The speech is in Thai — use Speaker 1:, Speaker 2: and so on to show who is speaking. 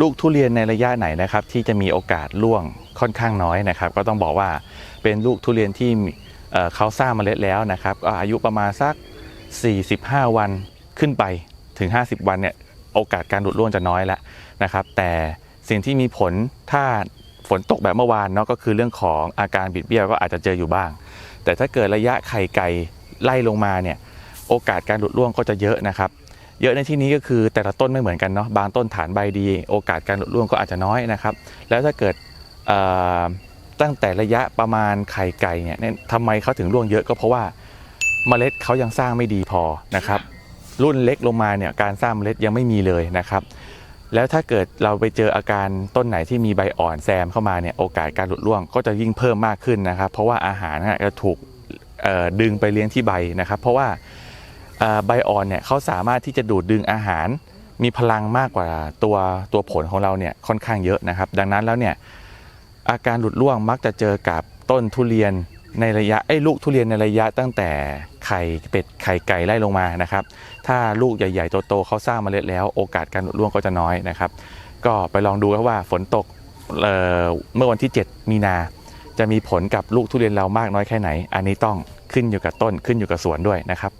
Speaker 1: ลูกทุเรียนในระยะไหนนะครับ ที่จะมีโอกาสร่วงค่อนข้างน้อยนะครับ ก็ต้องบอกว่าเป็นลูกทุเรียนที่เขาสร้างเมล็ดแล้วนะครับอายุประมาณสัก 45 วันขึ้นไปถึง 50 วันเนี่ยโอกาสการหลุดร่วงจะน้อยแล้วนะครับ แต่สิ่งที่มีผลถ้าฝนตกแบบเมื่อวานเนาะก็คือเรื่องของอาการบิดเบี้ยวก็อาจจะเจออยู่บ้าง แต่ถ้าเกิดระยะไข่ไก่ไล่ลงมาเนี่ยโอกาสการหลุดร่วงก็จะเยอะนะครับ เยอะในที่นี้ก็คือแต่ละต้นไม่เหมือนกันเนาะบางต้นฐานใบดี โอกาสการหลุดร่วงก็อาจจะน้อยนะครับ แล้วถ้าเกิดตั้งแต่ระยะประมาณไข่ไก่เนี่ยทำไมเขาถึงร่วงเยอะก็เพราะว่าเมล็ดเขายังสร้างไม่ดีพอนะครับ รุ่นเล็กลงมาเนี่ยการสร้างเมล็ดยังไม่มีเลยนะครับ แล้วถ้าเกิดเราไปเจออาการต้นไหนที่มีใบอ่อนแซมเข้ามาเนี่ยโอกาสการหลุดร่วงก็จะยิ่งเพิ่มมากขึ้นนะครับ เพราะว่าอาหารจะถูกดึงไปเลี้ยงที่ใบนะครับ เพราะว่า ใบอ่อนเนี่ยเขาสามารถที่จะดูดดึงอาหาร มีพลังมากกว่าตัวตัวผลของเราเนี่ยค่อนข้างเยอะนะครับ ดังนั้นแล้วเนี่ยอาการหลุดร่วงมักจะเจอกับต้นทุเรียนในระยะไอ้ลูกทุเรียนในระยะตั้งแต่ไข่เป็ดไข่ไก่ไล่ลงมานะครับ ถ้าลูกใหญ่ๆโตๆเขาสร้างเมล็ดแล้ว โอกาสการหลุดร่วงก็จะน้อยนะครับ ก็ไปลองดูครับว่าฝนตกเเมื่อวันที่ 7 มีนา จะมีผลกับลูกทุเรียนเรามากน้อยแค่ไหน อันนี้ต้องขึ้นอยู่กับต้นขึ้นอยู่กับสวนด้วยนะครับ